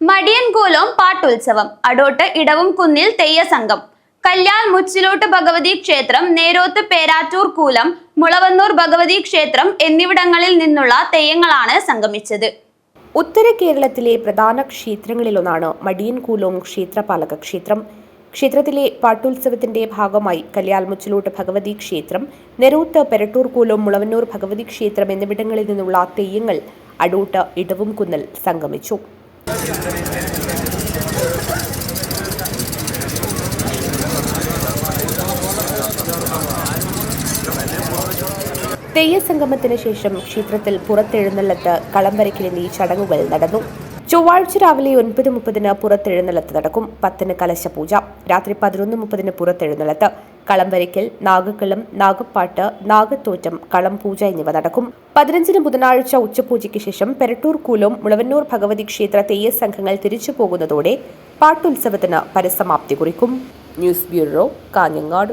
മടിയൻകൂലം പാട്ടുത്സവം അടോട്ട് ഇടവും കുന്നിൽ തെയ്യസംഘം കല്യാൺ മുച്ചിലോട്ട് ഭഗവതി ക്ഷേത്രം നേരോത്ത് പേരാറ്റൂർ കൂലം മുളവന്നൂർ ഭഗവതി ക്ഷേത്രം എന്നിവിടങ്ങളിൽ നിന്നുള്ള തെയ്യങ്ങളാണ് സംഗമിച്ചത്. ഉത്തര കേരളത്തിലെ പ്രധാന ക്ഷേത്രങ്ങളിലൊന്നാണ് മടിയൻകൂലോം ക്ഷേത്രപാലക ക്ഷേത്രം. ക്ഷേത്രത്തിലെ പാട്ടുത്സവത്തിന്റെ ഭാഗമായി കല്യാൽമുച്ചിലോട്ട് ഭഗവതി ക്ഷേത്രം നെരൂത്ത് പെരട്ടൂർ കൂലോം മുളവന്നൂർ ഭഗവതി ക്ഷേത്രം എന്നിവിടങ്ങളിൽ നിന്നുള്ള തെയ്യങ്ങൾ അടൂട്ട് ഇടവും കുന്നൽ സംഗമിച്ചു. തെയ്യസംഗമത്തിന് ശേഷം ക്ഷേത്രത്തിൽ പുറത്തെഴുന്നള്ളത്ത് കളംവരയ്ക്കൽ എന്നീ ചടങ്ങുകൾ നടന്നു. ചൊവ്വാഴ്ച രാവിലെ ഒൻപത് മുപ്പതിന് പുറത്തെഴുന്നള്ളത്ത് നടക്കും. പത്തിന് കലശപൂജ. രാത്രി പതിനൊന്ന് മുപ്പതിന് പുറത്തെഴുന്നള്ളത്ത്. കളംവരയ്ക്കൽ നാഗക്കളം നാഗപ്പാട്ട് നാഗത്തോറ്റം കളം പൂജ എന്നിവ നടക്കും. പതിനഞ്ചിന് ബുധനാഴ്ച ഉച്ചപൂജയ്ക്ക് ശേഷം പെരട്ടൂർ കൂലം മുളവന്നൂർ ഭഗവതി ക്ഷേത്ര തെയ്യ സംഘങ്ങൾ തിരിച്ചു പോകുന്നതോടെ പാട്ടുത്സവത്തിന് പരസമാപ്തി കുറിക്കും. News bureau Kanhangad.